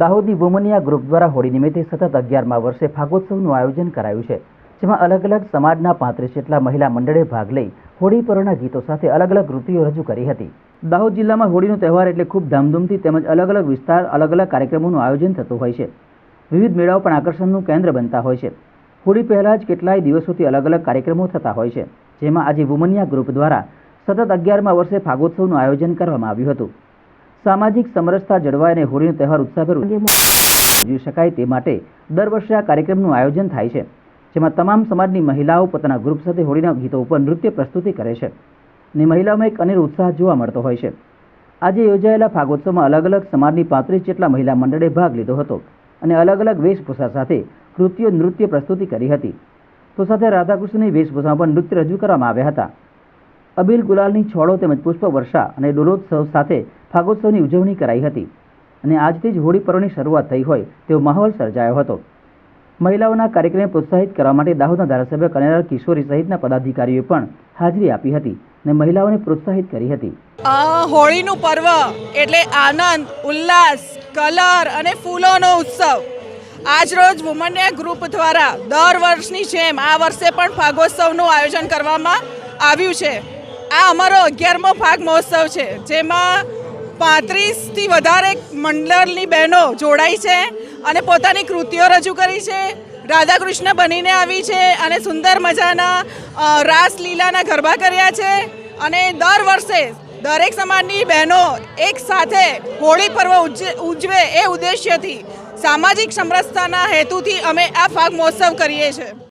દાહોદની વુમનિયા group દ્વારા હોળી નિમિત્તે સતત અગિયારમા વર્ષે ફાગોત્સવનું આયોજન કરાયું છે, જેમાં અલગ અલગ સમાજના પાંત્રીસ જેટલા મહિલા મંડળે ભાગ લઈ હોળી પર્વના ગીતો સાથે અલગ અલગ કૃતિઓ રજૂ કરી હતી. દાહોદ જિલ્લામાં હોળીનો તહેવાર એટલે ખૂબ ધામધૂમથી તેમજ અલગ અલગ વિસ્તાર અલગ અલગ કાર્યક્રમોનું આયોજન થતું હોય છે. વિવિધ મેળાઓ પણ આકર્ષણનું કેન્દ્ર બનતા હોય છે. હોળી પહેલાં જ કેટલાય દિવસોથી અલગ અલગ કાર્યક્રમો થતા હોય છે, જેમાં આજે વુમનિયા ગ્રુપ દ્વારા સતત અગિયારમા વર્ષે ફાગોત્સવનું આયોજન કરવામાં આવ્યું હતું. સામાજિક સમરસતા જળવાય અને હોળીનો તહેવાર ઉત્સાહભેર ઉજવી શકાય તે માટે દર વર્ષે આ કાર્યક્રમનું આયોજન થાય છે, જેમાં તમામ સમાજની મહિલાઓ પોતાના ગ્રુપ સાથે હોળીના ગીતો ઉપર નૃત્ય પ્રસ્તુતિ કરે છે અને મહિલાઓમાં એક અનેરો ઉત્સાહ જોવા મળતો હોય છે. આજે યોજાયેલા ફાગોત્સવમાં અલગ અલગ સમાજની પાંત્રીસ જેટલા મહિલા મંડળે ભાગ લીધો હતો અને અલગ અલગ વેશભૂષા સાથે કૃતિઓ નૃત્ય પ્રસ્તુતિ કરી હતી. તો સાથે રાધાકૃષ્ણની વેશભૂષામાં પણ નૃત્ય રજૂ કરવામાં આવ્યા હતા. અબીલ ગુલાલની છોડો તેમજ પુષ્પ વર્ષા અને ડોલોત્સવ સાથે ફાગોત્સવની ઉજવણી કરાઈ હતી. અને આજથી જ હોળી પર્વની શરૂઆત થઈ હોય તેવો માહોલ સર્જાયો હતો. મહિલાઓના કાર્યક્રમને પ્રોત્સાહિત કરવા માટે દાહોદના ધારાસભ્ય કનૈયાલાલ કિશોરી સહિતના પદાધિકારીઓએ પણ હાજરી આપી હતી અને મહિલાઓને પ્રોત્સાહિત કરી હતી. હોળીનું પર્વ એટલે આનંદ, ઉલ્લાસ, કલર અને ફૂલોનો ઉત્સવ. આજરોજ વુમન્યા ગ્રુપ દ્વારા દર વર્ષની જેમ આ વર્ષે પણ ફાગોત્સવનું આયોજન કરવામાં આવ્યું છે. આ અમારો અગિયારમો ફાગ મહોત્સવ છે, જેમાં પાંત્રીસથી વધારે મંડળની બહેનો જોડાઈ છે અને પોતાની કૃતિઓ રજૂ કરી છે, રાધાકૃષ્ણ બનીને આવી છે અને સુંદર મજાના રાસલીલાના ગરબા કર્યા છે અને દર વર્ષે દરેક સમાજની બહેનો એક સાથે હોળી પર્વ ઉજવે એ ઉદ્દેશ્યથી સામાજિક સમરસતાના હેતુથી અમે આ ફાગ મહોત્સવ કરીએ છીએ.